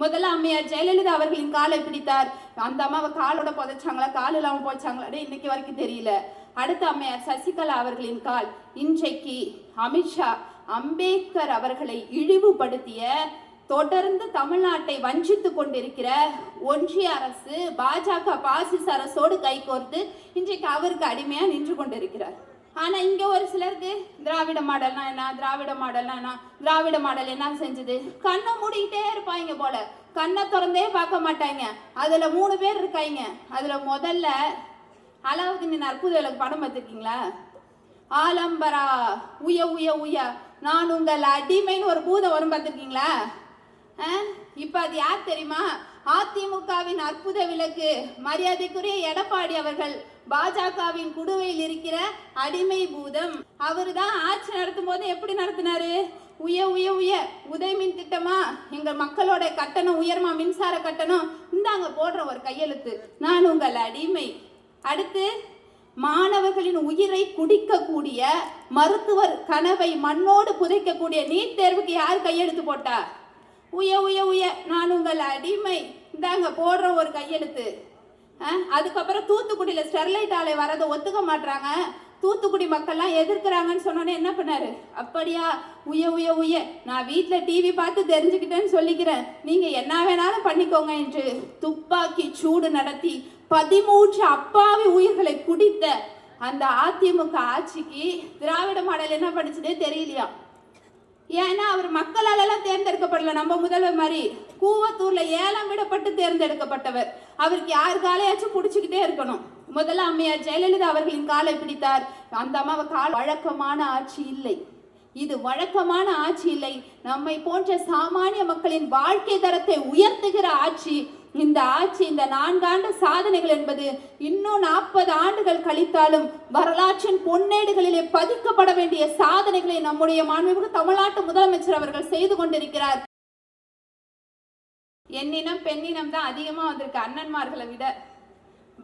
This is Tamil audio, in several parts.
முதல்ல அம்மையார் ஜெயலலிதா அவர்களின் காலை பிடித்தார். அந்த அம்மாவை காலோட புதைச்சாங்களா? கால் இல்லாம போச்சாங்களா? இன்னைக்கு வரைக்கும் தெரியல. அடுத்த அம்மையார் சசிகலா அவர்களின் கால். இன்றைக்கு அமித்ஷா அம்பேத்கர் அவர்களை இழிவுபடுத்திய தொடர்ந்து தமிழ்நாட்டை வஞ்சித்து கொண்டிருக்கிற ஒன்றிய அரசு பாஜக பாசிச அரசோடு கைகோர்த்து இன்றைக்கு அவருக்கு அடிமையா நின்று கொண்டிருக்கிறார். ஆனால் இங்கே ஒரு சிலருக்கு திராவிட மாடல்னா என்ன? திராவிட மாடல்னா என்ன? திராவிட மாடல் என்ன செஞ்சது? கண்ணை மூடிக்கிட்டே இருப்பாங்க போல. கண்ணை திறந்தே பார்க்க மாட்டாங்க. அதில் மூணு பேர் இருக்காங்க. அதில் முதல்ல அலாவுதீன் அற்புத விளக்கு படம் பார்த்துருக்கீங்களா? ஆலம்பரா உய உய உய. நான் உங்கள் அடிமைன்னு ஒரு பூதம் வரும் பார்த்துருக்கீங்களா? இப்போ அது யார் தெரியுமா? அதிமுகவின் அற்புத விளக்கு மரியாதைக்குரிய எடப்பாடி அவர்கள். பாஜகவின் குடுவையில் இருக்கிற அடிமை பூதம். அவர் தான் ஆட்சி நடத்தும் போது எப்படி நடத்தினாரு? உய உய உய உதயமின் திட்டமா? எங்க மக்களோட கட்டணம் உயர்மா மின்சார கட்டணம்? இந்தாங்க போடுற ஒரு கையெழுத்து. நான் உங்கள் அடிமை. அடுத்து மாணவர்களின் உயிரை குடிக்கக்கூடிய மருத்துவர் கனவை மண்ணோடு புதைக்கக்கூடிய நீட் தேர்வுக்கு யார் கையெழுத்து போட்டா? உய உய உய நான் உங்கள் அடிமை. இந்தாங்க போடுற ஒரு கையெழுத்து. அதுக்கப்புறம் தூத்துக்குடியில் ஸ்டெர்லைட் ஆலை வரதை ஒத்துக்க மாட்றாங்க. தூத்துக்குடி மக்கள்லாம் எதிர்க்கிறாங்கன்னு சொன்னோன்னே என்ன பண்ணாரு? அப்படியா உய உய உய. நான் வீட்டில் டிவி பார்த்து தெரிஞ்சுக்கிட்டேன்னு சொல்லிக்கிறேன். நீங்கள் என்ன வேணாலும் பண்ணிக்கோங்க என்று துப்பாக்கி சூடு நடத்தி பதிமூன்று அப்பாவி உயிர்களை குடித்த அந்த அதிமுக ஆட்சிக்கு திராவிட மாடல் என்ன படிச்சதே தெரியலையா? ஏன்னா அவர் மக்களால் எல்லாம் தேர்ந்தெடுக்கப்படல. நம்ம முதல்வர் மாதிரி கூவத்தூர்ல ஏலம் விடப்பட்டு தேர்ந்தெடுக்கப்பட்டவர். அவருக்கு யார் காலையாச்சும் பிடிச்சிக்கிட்டே இருக்கணும். முதல்ல அம்மையார் ஜெயலலிதா அவர்களின் காலை பிடித்தார். அந்த அம்மாவை கால் வழக்கமான ஆட்சி இல்லை. இது வழக்கமான ஆட்சி இல்லை. நம்மை போன்ற சாமானிய மக்களின் வாழ்க்கை தரத்தை உயர்த்துகிற ஆட்சி. இந்த ஆட்சி இந்த நான்காண்டு சாதனைகள் என்பது இன்னும் நாற்பது ஆண்டுகள் கழித்தாலும் வரலாற்றின் பொன்னேடுகளிலே பதிக்கப்பட வேண்டிய சாதனைகளை நம்முடைய மாண்புமிகு தமிழ்நாட்டு முதலமைச்சர் அவர்கள் செய்து கொண்டிருக்கிறார். எண்ணினம் பெண்ணினம் தான் அதிகமாக வந்திருக்கு. அண்ணன்மார்களை விட.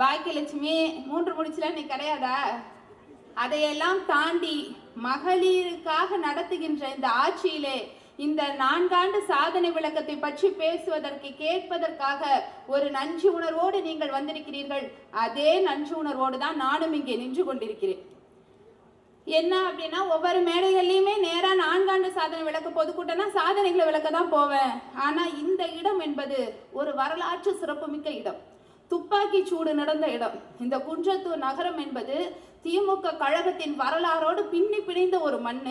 பாக்கியலட்சுமி மூன்று முடிச்சுல நீ கிடையாதா? அதையெல்லாம் தாண்டி மகளிருக்காக நடத்துகின்ற இந்த ஆட்சியிலே இந்த நான்காண்டு சாதனை விளக்கத்தை பற்றி பேசுவதற்கு கேட்பதற்காக ஒரு நன்றி உணர்வோடு நீங்கள் வந்திருக்கிறீர்கள். அதே நன்றி உணர்வோடு தான் நானும் இங்கே நின்று கொண்டிருக்கிறேன். என்ன அப்படின்னா ஒவ்வொரு மேடைகள்லையுமே நேராக நான்காண்டு சாதனை விளக்க பொதுக்கூட்டம்னா சாதனைகளை விளக்க தான் போவேன். ஆனால் இந்த இடம் என்பது ஒரு வரலாற்று சிறப்புமிக்க இடம். துப்பாக்கி சூடு நடந்த இடம். இந்த குன்றத்தூர் நகரம் என்பது திமுக கழகத்தின் வரலாறோடு பின்னி பிணைந்த ஒரு மண்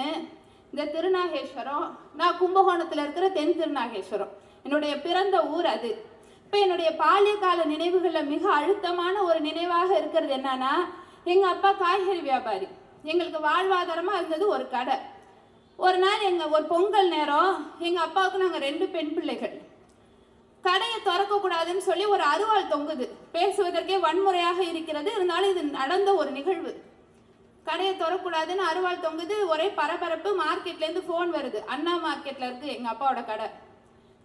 இந்த திருநாகேஸ்வரம் நான் கும்பகோணத்தில் இருக்கிற தென் திருநாகேஸ்வரம். என்னுடைய பிறந்த ஊர் அது. இப்போ என்னுடைய பாலிய கால நினைவுகளில் மிக அழுத்தமான ஒரு நினைவாக இருக்கிறது என்னன்னா எங்கள் அப்பா காய்கறி வியாபாரி. எங்களுக்கு வாழ்வாதாரமாக இருந்தது ஒரு கடை. ஒரு நாள் எங்கள் ஒரு பொங்கல் நேரம் எங்கள் அப்பாவுக்கு நாங்கள் ரெண்டு பெண் பிள்ளைகள். கடையை திறக்கக்கூடாதுன்னு சொல்லி ஒரு அருவாள் தொங்குது. பேசுவதற்கே வன்முறையாக இருக்கிறது. இருந்தாலும் இது நடந்த ஒரு நிகழ்வு. கடையை திறக்கூடாதுன்னு அருவாள் தொங்குது. ஒரே பரபரப்பு மார்க்கெட்லேருந்து ஃபோன் வருது. அண்ணா மார்க்கெட்டில் இருக்குது எங்கள் அப்பாவோட கடை.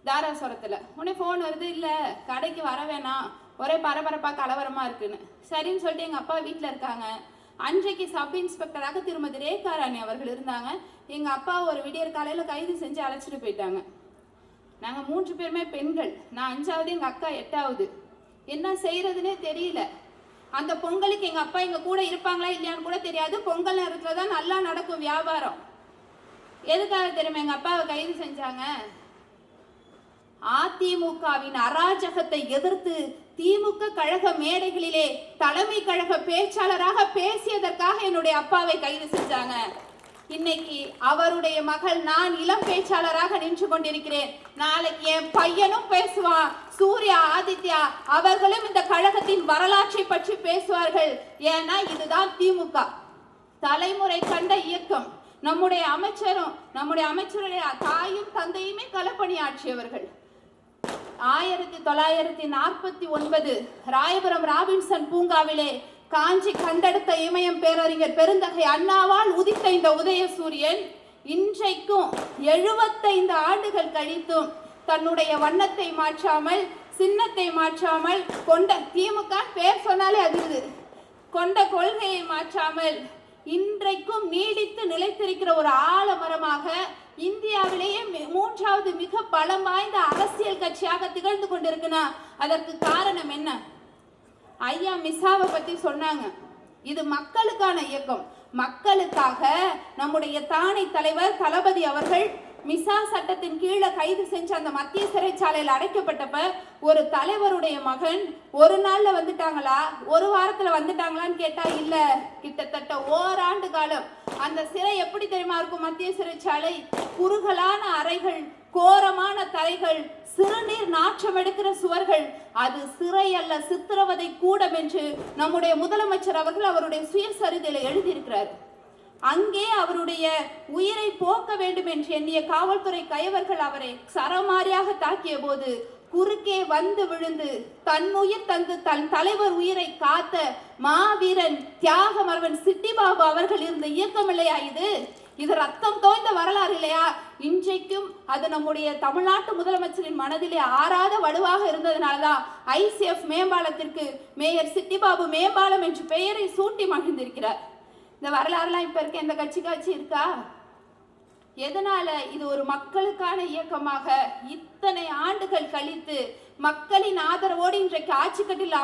தாராசுரத்தில். உடனே ஃபோன் வருது இல்லை கடைக்கு வர வேணாம். ஒரே பரபரப்பாக கலவரமாக இருக்குன்னு. சரின்னு சொல்லிட்டு எங்கள் அப்பா வீட்டில் இருக்காங்க. அன்றைக்கு சப் இன்ஸ்பெக்டராக திருமதி ரேகா ராணி அவர்கள் இருந்தாங்க. எங்கள் அப்பா ஒரு விடியற் காலையில் கைது செஞ்சு அழைச்சிட்டு போயிட்டாங்க. நாங்கள் மூன்று பேருமே பெண்கள். நான் அஞ்சாவது எங்கள் அக்கா எட்டாவது. என்ன செய்கிறதுனே தெரியல. அந்த பொங்கலுக்கு எங்கள் அப்பா எங்கள் கூட இருப்பாங்களா இல்லையான்னு கூட தெரியாது. பொங்கல் நேரத்தில் தான் நல்லா நடக்கும் வியாபாரம். எதுக்காக தெரியுமா எங்கள் அப்பாவை கைது செஞ்சாங்க? அதிமுகவின் அராஜகத்தை எதிர்த்து திமுக கழக மேடைகளிலே தலைமை கழக பேச்சாளராக பேசியதற்காக என்னுடைய அப்பாவை கைது செஞ்சாங்க. இன்னைக்கு அவருடைய மகள் நான் இளம் பேச்சாளராக நின்று கொண்டிருக்கிறேன். நாளைக்கு என் பையனும் பேசுவான். சூர்யா ஆதித்யா அவர்களும் இந்த கழகத்தின் வரலாற்றை பற்றி பேசுவார்கள். ஏன்னா இதுதான் திமுக. தலைமுறை கண்ட இயக்கம். நம்முடைய அமைச்சரும் நம்முடைய அமைச்சருடைய தாயும் தந்தையுமே களப்பணியாற்றியவர்கள். ஆயிரத்தி தொள்ளாயிரத்தி நாற்பத்தி ஒன்பது ராயபுரம் ராபின்சன் பூங்காவிலே காஞ்சி கண்டெடுத்த இமயம் பேரறிஞர் பெருந்தகை அண்ணாவால் உதித்த இந்த உதயசூரியன் இன்றைக்கும் எழுபத்தைந்து ஆண்டுகள் கழித்தும் தன்னுடைய வண்ணத்தை மாற்றாமல் சின்னத்தை மாற்றாமல் கொண்ட திமுக பேர் சொன்னாலே அதிருது கொண்ட கொள்கையை மாற்றாமல் இன்றைக்கும் நீடித்து நிலைத்திருக்கிற ஒரு ஆலமரமாக இந்தியாவிலேயே மூன்றாவது மிக பலம் வாய்ந்த அரசியல் கட்சியாக திகழ்ந்து கொண்டிருக்குன்னா அதற்கு காரணம் என்ன? ஐயா மிசாவை பத்தி சொன்னாங்க. இது மக்களுக்கான இயக்கம். மக்களுக்காக நம்முடைய தானை தலைவர் தளபதி அவர்கள் மிசா சட்டத்தின் கீழே கைது செஞ்சு அந்த மத்திய சிறைச்சாலையில் அடைக்கப்பட்டப்ப ஒரு தலைவருடைய மகன் ஒரு நாளில் வந்துட்டாங்களா? ஒரு வாரத்தில் வந்துட்டாங்களான்னு கேட்டா இல்லை. கிட்டத்தட்ட ஓராண்டு காலம் அந்த சிறை எப்படி தெரியுமா இருக்கும்? மத்திய சிறைச்சாலை குறுகலான அறைகள் கோரமான தரைகள் சிறுநீர் நாற்றம் எடுக்கிற சுவர்கள் அது சிறை அல்ல சித்திரவதை கூடம் என்று நம்முடைய முதலமைச்சர் அவர்கள் அவருடைய சுயசரிதையில் எழுதியிருக்கிறார். அங்கே அவருடைய உயிரை போக்க வேண்டும் என்று எண்ணிய காவல்துறை கயவர்கள் அவரை சரமாரியாக தாக்கிய போது குறுக்கே வந்து விழுந்து தன்னுயிர் தந்து தன் தலைவர் உயிரை காத்த மாவீரன் தியாகமரவன் சிட்டிபாபு அவர்கள் இருந்த இயக்கம் இல்லையா இது? இது ரத்தம் தோய்ந்த வரலாறு இல்லையா? இன்றைக்கும் அது நம்முடைய தமிழ்நாட்டு முதலமைச்சரின் மனதிலே ஆறாத வலுவாக இருந்ததுனாலதான் ஐசிஎஃப் மேம்பாலத்திற்கு மேயர் சிட்டிபாபு மேம்பாலம் என்று பெயரை சூட்டி மகிழ்ந்திருக்கிறார். இந்த வரலாறுலாம் இப்போ இருக்க எந்த கட்சிக்காச்சு இருக்கா? எதனால இது ஒரு மக்களுக்கான இயக்கமாக இத்தனை ஆண்டுகள் கழித்து மக்களின் ஆதரவோடு இன்றைக்கு ஆட்சி கட்டில்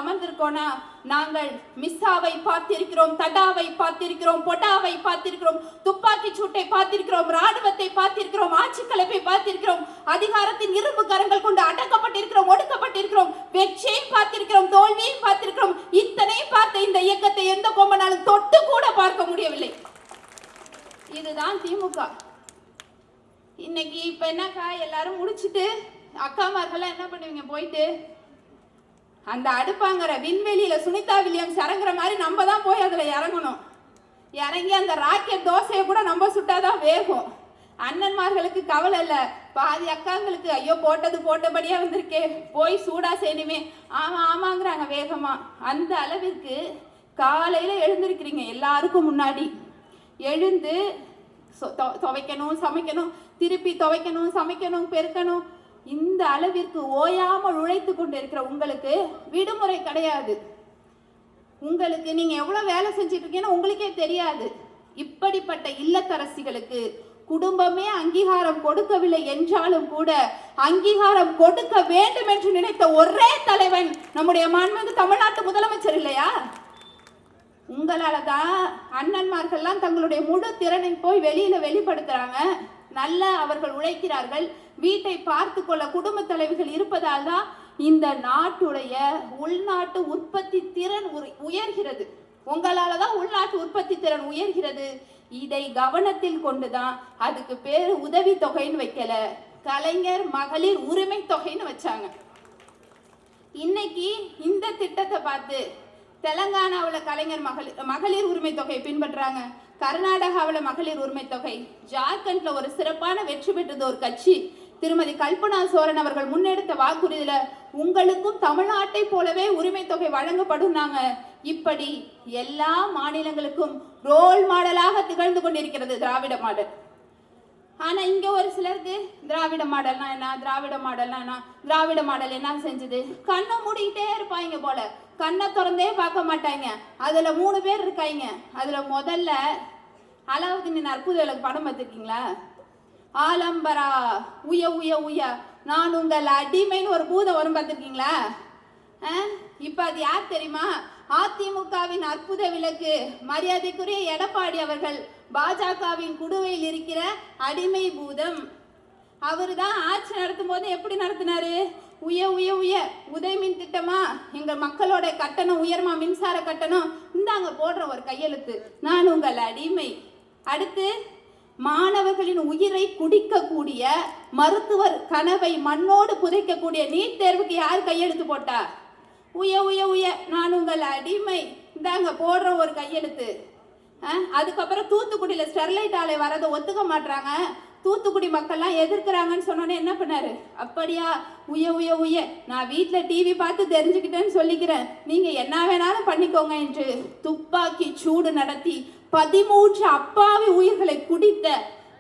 நாங்கள் மிஸ்ஸாவை பார்த்திருக்கிறோம் தடாவை பார்த்திருக்கிறோம் பொடாவை பார்த்திருக்கிறோம் துப்பாக்கி சூட்டை பார்த்திருக்கிறோம் ராணுவத்தை பார்த்திருக்கிறோம் ஆட்சி கலைப்பை பார்த்திருக்கிறோம் அதிகாரத்தின் இரும்பு கரங்கள் கொண்டு அடக்கப்பட்டிருக்கிறோம் ஒடுக்கப்பட்டிருக்கிறோம் வெற்றியை பார்த்திருக்கிறோம் தோல்வியையும் பார்த்திருக்கிறோம். இத்தனை பார்த்த இந்த இயக்கத்தை எந்த கொம்பனாலும் தொட்டு கூட பார்க்க முடியவில்லை. இதுதான் திமுக. இன்னைக்கு இப்ப என்னக்கா எல்லாரும் முடிச்சிட்டு அக்காமார்கள்லாம் என்ன பண்ணுவீங்க? போயிட்டு அந்த அடுப்பாங்கிற விண்வெளியில சுனிதா வில்லியம்ஸ் இறங்குற மாதிரி நம்ம தான் போய் அதுல இறங்கணும். இறங்கி அந்த ராக்கெட் தோசையை கூட நம்ம சுட்டாதான் வேகும். அண்ணன்மார்களுக்கு கவலை இல்லை. பாதி அக்காங்களுக்கு ஐயோ போட்டது போட்டபடியா வந்திருக்கே. போய் சூடா செய்யணுமே. ஆமா ஆமாங்கிறாங்க வேகமா. அந்த அளவிற்கு காலையில எழுந்திருக்கிறீங்க எல்லாருக்கும் முன்னாடி. எழுந்து சொ- துவைக்கணும் சமைக்கணும் திருப்பி துவைக்கணும் சமைக்கணும் பெருக்கணும். இந்த அளவிற்கு ஓயாமல் உழைத்து கொண்டு இருக்கிற உங்களுக்கு விடுமுறை கிடையாது. உங்களுக்கு நீங்கள் எவ்வளோ வேலை செஞ்சுட்டு இருக்கீங்கன்னு உங்களுக்கே தெரியாது. இப்படிப்பட்ட இல்லத்தரசிகளுக்கு குடும்பமே அங்கீகாரம் கொடுக்கவில்லை என்றாலும் கூட அங்கீகாரம் கொடுக்க வேண்டும் என்று நினைத்த ஒரே தலைவன் நம்முடைய மாண்புமிகு தமிழ்நாட்டு முதலமைச்சர் இல்லையா? உங்களால தான் அண்ணன்மார்கள்லாம் தங்களுடைய முழு திறனை போய் வெளியில வெளிப்படுத்துறாங்க. நல்ல அவர்கள் உழைக்கிறார்கள். வீட்டை பார்த்து கொள்ள குடும்ப தலைவிகள் இருப்பதால் தான் இந்த நாட்டுடைய உள்நாட்டு உற்பத்தி திறன் உரு- உயர்கிறது. உங்களால தான் உள்நாட்டு உற்பத்தி திறன் உயர்கிறது. இதை கவனத்தில் கொண்டுதான் அதுக்கு பேர் உதவி தொகைன்னு வைக்கல. கலைஞர் மகளிர் உரிமை தொகைன்னு வச்சாங்க. இன்னைக்கு இந்த திட்டத்தை பார்த்து தெலங்கானாவில் கலைஞர் மகளிர் மகளிர் உரிமை தொகை பின்பற்றாங்க. கர்நாடகாவில் மகளிர் உரிமை தொகை. ஜார்க்கண்டில் ஒரு சிறப்பான வெற்றி பெற்றது ஒரு கட்சி. திருமதி கல்பனா சோரன் அவர்கள் முன்னெடுத்த வாக்குறுதியில் உங்களுக்கும் தமிழ்நாட்டை போலவே உரிமை தொகை வழங்கப்படும்னாங்க இப்படி எல்லா மாநிலங்களுக்கும் ரோல் மாடலாக திகழ்ந்து கொண்டிருக்கிறது திராவிட மாடல். ஆனால் இங்கே ஒரு சிலருக்கு திராவிட மாடல்னா என்ன? திராவிட மாடல்னா என்ன? திராவிட மாடல் என்ன செஞ்சது? கண்ணை மூடிக்கிட்டே இருப்பாங்க போல. கண்ணை திறந்தே பார்க்க மாட்டாங்க. அதில் மூணு பேர் இருக்காங்க அதில் முதல்ல அலாவுதீன் அற்புத விளக்கு படம் பார்த்துருக்கீங்களா? ஆலம்பரா உய உய உய. நான் உங்கள் அடிமைன்னு ஒரு பூதம் வரும் பார்த்துருக்கீங்களா? இப்போ அது யார் தெரியுமா? அதிமுகவின் அற்புத விளக்கு மரியாதைக்குரிய எடப்பாடி அவர்கள் பாஜகவின் குடுவையில் இருக்கிற அடிமை பூதம். அவர் தான் ஆட்சி நடத்தும் போது எப்படி நடத்தினாரு? உய உய உய. உதயமின் திட்டமா? எங்கள் மக்களோட கட்டணம் உயர்மா? மின்சார கட்டணம்? இந்தாங்க போடுற ஒரு கையெழுத்து. நான் உங்கள் அடிமை. அடுத்து மாணவர்களின் உயிரை குடிக்கக்கூடிய மருத்துவர் கனவை மண்ணோடு புதைக்கக்கூடிய நீட் தேர்வுக்கு யார் கையெழுத்து போட்டா? உய உய உய. நான் உங்கள் அடிமை. இந்தாங்க போடுற ஒரு கையெழுத்து. அதுக்கப்புறம் தூத்துக்குடியில் ஸ்டெர்லைட் ஆலை வரதை ஒத்துக்க மாட்றாங்க. தூத்துக்குடி மக்கள்லாம் எதிர்க்கிறாங்கன்னு சொன்னோன்னே என்ன பண்ணாரு? அப்படியா உய உய உய. நான் வீட்டில் டிவி பார்த்து தெரிஞ்சுக்கிட்டேன்னு சொல்லிக்கிறேன். நீங்கள் என்ன வேணாலும் பண்ணிக்கோங்க என்று துப்பாக்கி சூடு நடத்தி பதிமூன்று அப்பாவி உயிர்களை குடித்த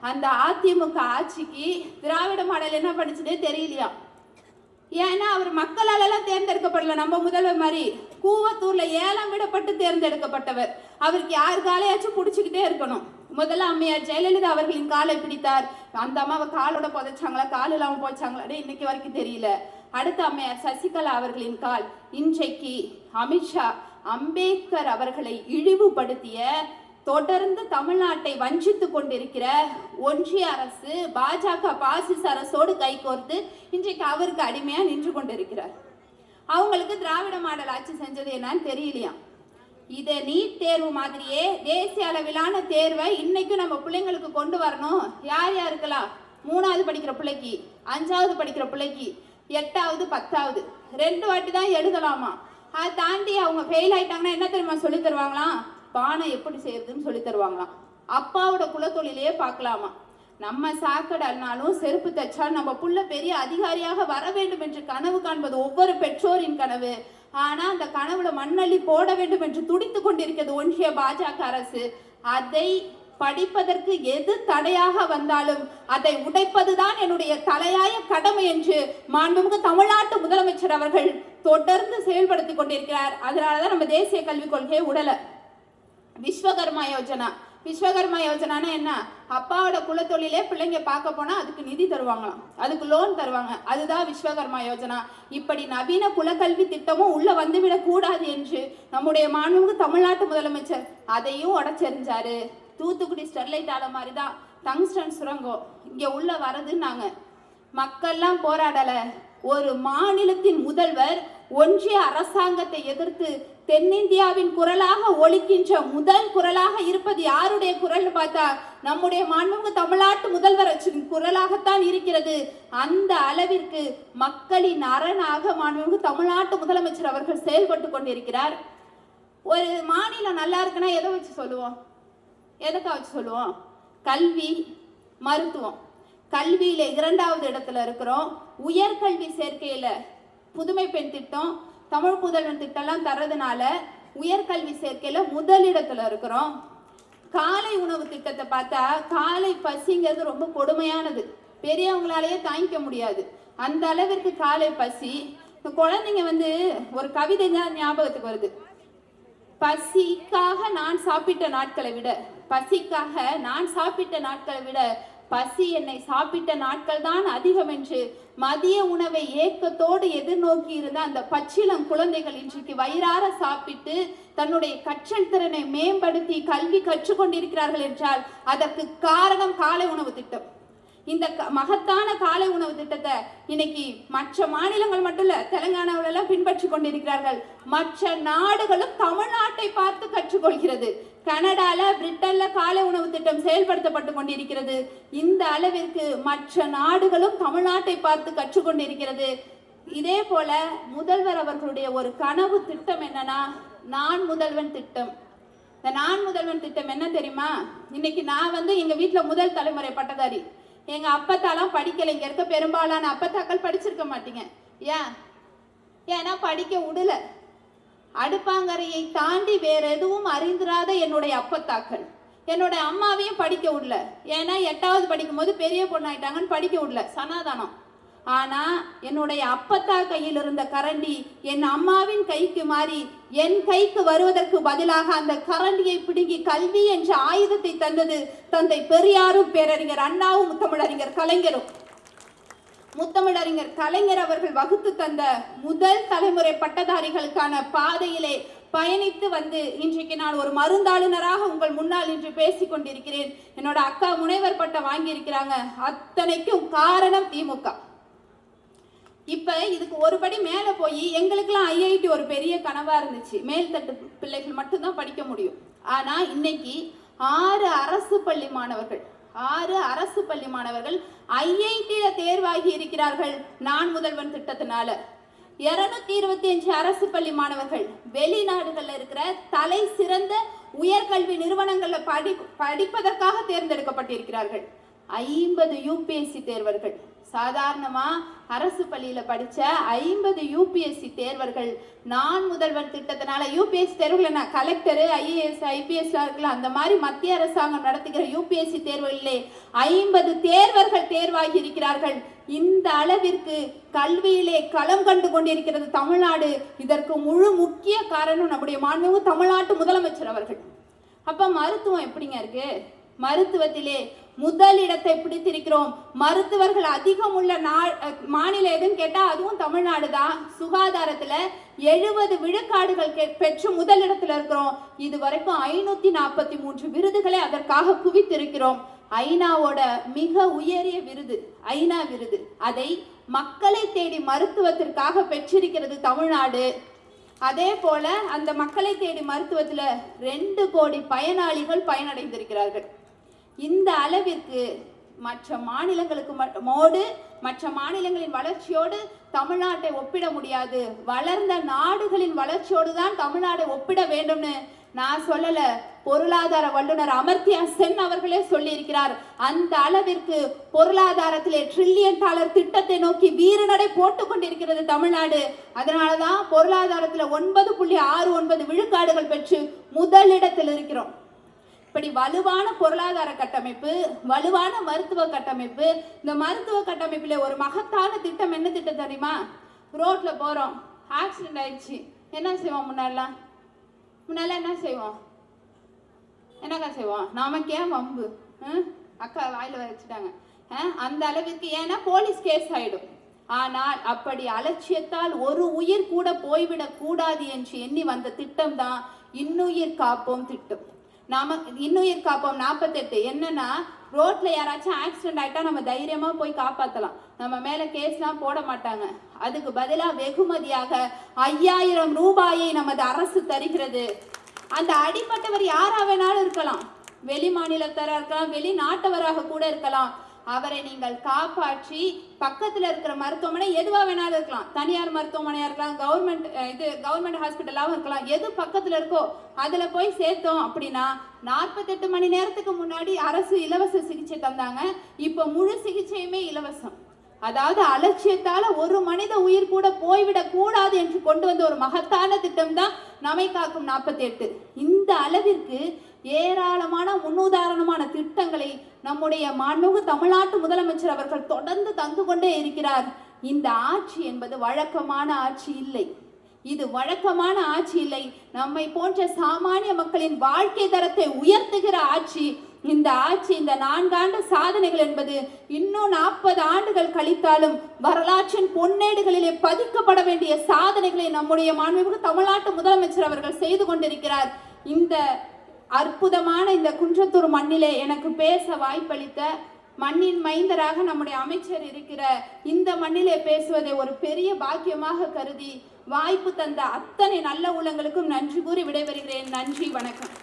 அந்த அதிமுக ஆட்சிக்கு திராவிட மாடல் என்ன பண்ணுச்சுன்னே தெரியலையா? ஏன்னா அவர் மக்களாலெல்லாம் தேர்ந்தெடுக்கப்படல. நம்ம முதல்வர் மாதிரி கூவத்தூர்ல ஏலம் விடப்பட்டு தேர்ந்தெடுக்கப்பட்டவர். அவருக்கு யாருக்காலையாச்சும் பிடிச்சிக்கிட்டே இருக்கணும். முதல்ல அம்மையார் ஜெயலலிதா அவர்களின் காலை பிடித்தார். அந்த அம்மாவை காலோட புதைச்சாங்களா? கால் இல்லாம போச்சாங்களா? இன்னைக்கு வரைக்கும் தெரியல. அடுத்த அம்மையார் சசிகலா அவர்களின் கால். இன்றைக்கு அமித்ஷா அம்பேத்கர் அவர்களை இழிவுபடுத்திய தொடர்ந்து தமிழ்நாட்டை வஞ்சித்து கொண்டிருக்கிற ஒன்றிய அரசு பாஜக பாசிச அரசோடு கைகோர்த்து இன்றைக்கு அவருக்கு அடிமையா நின்று கொண்டிருக்கிறார். அவங்களுக்கு திராவிட மாடல் ஆட்சி செஞ்சது என்னன்னு தெரியலையாம் இதை நீட் தேர்வு மாதிரியே தேசிய அளவிலான தேர்வை இன்னைக்கும் நம்ம பிள்ளைங்களுக்கு கொண்டு வரணும். யார் யாருக்கெல்லாம் மூணாவது படிக்கிற பிள்ளைக்கு அஞ்சாவது படிக்கிற பிள்ளைக்கு எட்டாவது பத்தாவது. ரெண்டு வாட்டி தான் எழுதலாமா? அதை தாண்டி அவங்க ஃபெயில் ஆயிட்டாங்கன்னா என்ன தெரியுமா சொல்லி தருவாங்களாம் பானை எப்படி செய்யறதுன்னு சொல்லி தருவாங்களாம். அப்பாவோட குலத்தொழிலையே பார்க்கலாமா? நம்ம சாக்கடைனாலும் செருப்பு தைச்சா நம்ம புள்ள பெரிய அதிகாரியாக வர வேண்டும் என்று கனவு காண்பது ஒவ்வொரு பெற்றோரின் கனவு. ஆனால் அந்த கனவுல மண்ணள்ளி போட வேண்டும் என்று துடித்து கொண்டிருக்கிறது ஒன்றிய பாஜக அரசு. அதை படிப்பதற்கு எது தடையாக வந்தாலும் அதை உடைப்பதுதான் என்னுடைய தலையாய கடமை என்று மாண்புமிகு தமிழ்நாட்டு முதலமைச்சர் அவர்கள் தொடர்ந்து செயல்படுத்திக் கொண்டிருக்கிறார். அதனாலதான் நம்ம தேசிய கல்விக் கொள்கையை உடல. விஸ்வகர்மா யோஜனா. விஸ்வகர்மா யோஜனானா என்ன? அப்பாவோட குலத்தொழிலே பிள்ளைங்க பார்க்க போனால் அதுக்கு நிதி தருவாங்களாம். அதுக்கு லோன் தருவாங்க. அதுதான் விஸ்வகர்மா யோஜனா. இப்படி நவீன குலக்கல்வி திட்டமும் உள்ளே வந்துவிடக்கூடாது என்று நம்முடைய மாண்புமிகு தமிழ்நாட்டு முதலமைச்சர் அதையும் உடச்செறிஞ்சாரு. தூத்துக்குடி ஸ்டெர்லைட் ஆலை மாதிரி தான் டங்ஸ்டன் சுரங்கம் இங்கே உள்ள வரதுன்னாங்க. மக்கள்லாம் போராடலை. ஒரு மாநிலத்தின் முதல்வர் ஒன்றிய அரசாங்கத்தை எதிர்த்து தென்னிந்தியாவின் குரலாக ஒழிக்கின்ற முதல் குரலாக இருப்பது யாருடைய குரல்னு பார்த்தா நம்முடைய மாண்புமிகு தமிழ்நாட்டு முதல்வர் அச்சின் குரலாகத்தான் இருக்கிறது. அந்த அளவிற்கு மக்களின் அரணாக மாண்புமிகு தமிழ்நாட்டு முதலமைச்சர் அவர்கள் செயல்பட்டு கொண்டிருக்கிறார். ஒரு மாநிலம் நல்லா இருக்குன்னா எதை வச்சு சொல்லுவோம்? எதுக்காக வச்சு சொல்லுவோம்? கல்வி மருத்துவம். கல்வியில இரண்டாவது இடத்துல இருக்கிறோம். உயர்கல்வி சேர்க்கையில புதுமை பெண் திட்டம் தமிழ் புதல்வன் திட்டம்லாம் தர்றதுனால உயர்கல்வி சேர்க்கையில் முதலிடத்தில் இருக்கிறோம். காலை உணவு திட்டத்தை பார்த்தா காலை பசிங்கிறது ரொம்ப கொடுமையானது. பெரியவங்களாலேயே தாங்கிக்க முடியாது. அந்த அளவிற்கு காலை பசி. இந்த குழந்தைங்க வந்து ஒரு கவிதை தான் ஞாபகத்துக்கு வருது. பசிக்காக நான் சாப்பிட்ட நாட்களை விட பசிக்காக நான் சாப்பிட்ட நாட்களை விட பசி என்னை சாப்பிட்ட நாட்கள் தான் அதிகம் என்று மதிய உணவை ஏக்கத்தோடு எதிர்நோக்கி இருந்த அந்த பச்சிளம் குழந்தைகள் இன்றைக்கு வயிறார சாப்பிட்டு தன்னுடைய கற்றல் திறனை மேம்படுத்தி கல்வி கற்றுக்கொண்டிருக்கிறார்கள் என்றால் அதற்கு காரணம் காலை உணவு திட்டம். இந்த க- மகத்தான காலை உணவு திட்டத்தை இன்னைக்கு மற்ற மாநிலங்கள் மட்டும் இல்ல தெலங்கானாவில எல்லாம் பின்பற்றி கொண்டிருக்கிறார்கள். மற்ற நாடுகளும் தமிழ்நாட்டை பார்த்து கற்றுக்கொள்கிறது. கனடால பிரிட்டன்ல காலை உணவு திட்டம் செயல்படுத்தப்பட்டு கொண்டிருக்கிறது. இந்த அளவிற்கு மற்ற நாடுகளும் தமிழ்நாட்டை பார்த்து கற்றுக்கொண்டிருக்கிறது. இதே போல முதல்வர் அவர்களுடைய ஒரு கனவு திட்டம் என்னன்னா நான் முதல்வன் திட்டம். இந்த நான் முதல்வன் திட்டம் என்ன தெரியுமா? இன்னைக்கு நான் வந்து எங்க வீட்டுல முதல் தலைமுறை பட்டதாரி எங்க அப்பத்தாலாம் படிக்கல இங்க இருக்க பெரும்பாலான அப்பத்தாக்கள் படிச்சிருக்க மாட்டீங்க. ஏன் ஏன்னா படிக்க விடல அடுப்பாங்கரையை தாண்டி வேற எதுவும் அறிந்திராத என்னுடைய அப்பத்தாக்கள். என்னோட அம்மாவையும் படிக்க விடல ஏன்னா எட்டாவது படிக்கும்போது பெரிய பொண்ணாயிட்டாங்கன்னு படிக்க விடல சனாதானம். ஆனா என்னுடைய அப்பத்தா கையில் இருந்த கரண்டி என் அம்மாவின் கைக்கு மாறி என் கைக்கு வருவதற்கு பதிலாக அந்த கரண்டியை பிடுங்கி கல்வி என்ற ஆயுதத்தை தந்தது தந்தை பெரியாரும் பேரறிஞர் அண்ணாவும் முத்தமிழறிஞர் கலைஞரும். முத்தமிழறிஞர் கலைஞர் அவர்கள் வகுத்து தந்த முதல் தலைமுறை பட்டதாரிகளுக்கான பாதையிலே பயணித்து வந்து இன்றைக்கு நான் ஒரு மருந்தாளுநராக உங்கள் முன்னால் இன்று பேசிக் கொண்டிருக்கிறேன். என்னோட அக்கா முனைவர் பட்டம் வாங்கியிருக்கிறாங்க. அத்தனைக்கும் காரணம் திமுக இப்போ இதுக்கு ஒரு படி மேலே போய் எங்களுக்கெல்லாம் ஐஐடி ஒரு பெரிய கனவாக இருந்துச்சு. மேல்தட்டு பிள்ளைகள் மட்டும்தான் படிக்க முடியும். ஆனால் இன்னைக்கு ஆறு அரசு பள்ளி மாணவர்கள் ஆறு அரசு பள்ளி மாணவர்கள் ஐஐடியில் தேர்வாகி இருக்கிறார்கள் நான் முதல்வன் திட்டத்தினால. இருநூத்தி இருபத்தி அஞ்சு அரசு பள்ளி மாணவர்கள் வெளிநாடுகளில் இருக்கிற தலை சிறந்த உயர்கல்வி நிறுவனங்களில் படி படிப்பதற்காக தேர்ந்தெடுக்கப்பட்டிருக்கிறார்கள். ஐம்பது யூபிஎஸ்சி தேர்வர்கள். சாதாரணமாக அரசு பள்ளியில் படித்த ஐம்பது யூபிஎஸ்சி தேர்வர்கள் நான் முதல்வர் திட்டத்தினால யூபிஎஸ்சி தேர்வுகள் நான் கலெக்டர் ஐஏஎஸ் ஐபிஎஸ்லாம் இருக்கலாம் அந்த மாதிரி மத்திய அரசாங்கம் நடத்துகிற யூபிஎஸ்சி தேர்வுகளிலே ஐம்பது தேர்வர்கள் தேர்வாகி இருக்கிறார்கள். இந்த அளவிற்கு கல்வியிலே களம் கண்டு கொண்டிருக்கிறது தமிழ்நாடு. இதற்கு முழு முக்கிய காரணம் நம்முடைய மாண்பு தமிழ்நாட்டு முதலமைச்சர் அவர்கள். அப்போ மருத்துவம் எப்படிங்க இருக்கு? மருத்துவத்திலே முதல் இடத்தை பிடித்திருக்கிறோம். மருத்துவர்கள் அதிகம் உள்ள நா மாநிலம் எதுன்னு கேட்டால் அதுவும் தமிழ்நாடு தான் சுகாதாரத்தில் எழுபது விழுக்காடுகள் கெ- பெற்று முதல் இருக்கிறோம். இது வரைக்கும் ஐநூற்றி நாற்பத்தி மூன்று விருதுகளை அதற்காக குவித்திருக்கிறோம். ஐநாவோட மிக உயரிய விருது ஐநா விருது. அதை மக்களை தேடி மருத்துவத்திற்காக பெற்றிருக்கிறது தமிழ்நாடு. அதே போல அந்த மக்களை தேடி மருத்துவத்தில் ரெண்டு கோடி பயனாளிகள் பயனடைந்திருக்கிறார்கள். இந்த அளவிற்கு மற்ற மாநிலங்களுக்கு மட்டுமோடு மோடு மற்ற மாநிலங்களின் வளர்ச்சியோடு தமிழ்நாட்டை ஒப்பிட முடியாது. வளர்ந்த நாடுகளின் வளர்ச்சியோடு தான் தமிழ்நாடை ஒப்பிட வேண்டும்னு நான் சொல்லல. பொருளாதார வல்லுனர் அமர்த்தியா சென் அவர்களே சொல்லியிருக்கிறார். அந்த அளவிற்கு பொருளாதாரத்திலே ட்ரில்லியன் டாலர் திட்டத்தை நோக்கி வீரநடை போட்டு கொண்டிருக்கிறது தமிழ்நாடு. அதனாலதான் பொருளாதாரத்துல ஒன்பது புள்ளி ஆறு ஒன்பது விழுக்காடுகள் பெற்று முதலிடத்தில் இருக்கிறோம். இப்படி வலுவான பொருளாதார கட்டமைப்பு வலுவான மருத்துவ கட்டமைப்பு இந்த மருத்துவ கட்டமைப்பில் ஒரு மகத்தான திட்டம் என்ன திட்டம் தெரியுமா? ரோட்ல போகிறோம் ஆக்சிடென்ட் ஆயிடுச்சு. என்ன செய்வோம் முன்னாடிலாம்? முன்னாடிலாம் என்ன செய்வோம்? என்னக்கா செய்வோம்? நமக்கு ஏன் வம்பு அக்கா வாயில் வச்சுட்டாங்க. அந்த அளவிற்கு ஏன்னா போலீஸ் கேஸ் ஆயிடும். ஆனால் அப்படி அலட்சியத்தால் ஒரு உயிர் கூட போய்விடக் கூடாது என்று எண்ணி வந்த திட்டம் தான் இன்னுயிர் காப்போம் திட்டம். நாம இன்னுயிர் காப்போம் நாற்பத்தெட்டு என்னன்னா ரோட்ல யாராச்சும் ஆக்சிடென்ட் ஆயிட்டா நம்ம தைரியமா போய் காப்பாத்தலாம். நம்ம மேல கேஸ்லாம் போட மாட்டாங்க. அதுக்கு பதிலா வெகுமதியாக ஐயாயிரம் ரூபாயை நமது அரசு தருகிறது. அந்த அடிப்பட்டவர் யாரா வேணாலும் இருக்கலாம். வெளி மாநிலத்தராக இருக்கலாம் வெளிநாட்டவராக கூட இருக்கலாம். அவரை நீங்கள் காப்பாற்றி பக்கத்தில் இருக்கிற மருத்துவமனை எதுவாக வேணாலும் இருக்கலாம். தனியார் மருத்துவமனையாக இருக்கலாம் கவர்மெண்ட் இது கவர்மெண்ட் ஹாஸ்பிட்டலாகவும் இருக்கலாம். எது பக்கத்தில் இருக்கோ அதில் போய் சேர்த்தோம் அப்படின்னா நாற்பத்தெட்டு மணி நேரத்துக்கு முன்னாடி அரசு இலவச சிகிச்சை தந்தாங்க. இப்போ முழு சிகிச்சையுமே இலவசம். அதாவது அலட்சியத்தால ஒரு மனித உயிர் கூட போய்விடக் கூடாது என்று கொண்டு வந்த ஒரு மகத்தான திட்டம் தான் நம்மை காக்கும் நாற்பத்தி எட்டு இந்த அளவிற்கு ஏராளமான முன்னுதாரணமான திட்டங்களை நம்முடைய மாண்புமிகு தமிழ்நாட்டு முதலமைச்சர் அவர்கள் தொடர்ந்து தந்து கொண்டே இருக்கிறார். இந்த ஆட்சி என்பது வழக்கமான ஆட்சி இல்லை. இது வழக்கமான ஆட்சி இல்லை. நம்மை போன்ற சாமானிய மக்களின் வாழ்க்கை தரத்தை உயர்த்துகிற ஆட்சி இந்த ஆட்சி இந்த நான்காண்டு சாதனைகள் என்பது இன்னும் நாற்பது ஆண்டுகள் கழித்தாலும் வரலாற்றின் பொன்னேடுகளிலே பதிக்கப்பட வேண்டிய சாதனைகளை நம்முடைய மாண்புமிகு தமிழ்நாட்டு முதலமைச்சர் அவர்கள் செய்து கொண்டிருக்கிறார். இந்த அற்புதமான இந்த குன்றத்தூர் மண்ணிலே எனக்கு பேச வாய்ப்பளித்த மண்ணின் மைந்தராக நம்முடைய அமைச்சர் இருக்கிற இந்த மண்ணிலே பேசுவதை ஒரு பெரிய பாக்கியமாக கருதி வாய்ப்பு தந்த அத்தனை நல்ல உள்ளங்களுக்கும் நன்றி கூறி விடைபெறுகிறேன். நன்றி வணக்கம்.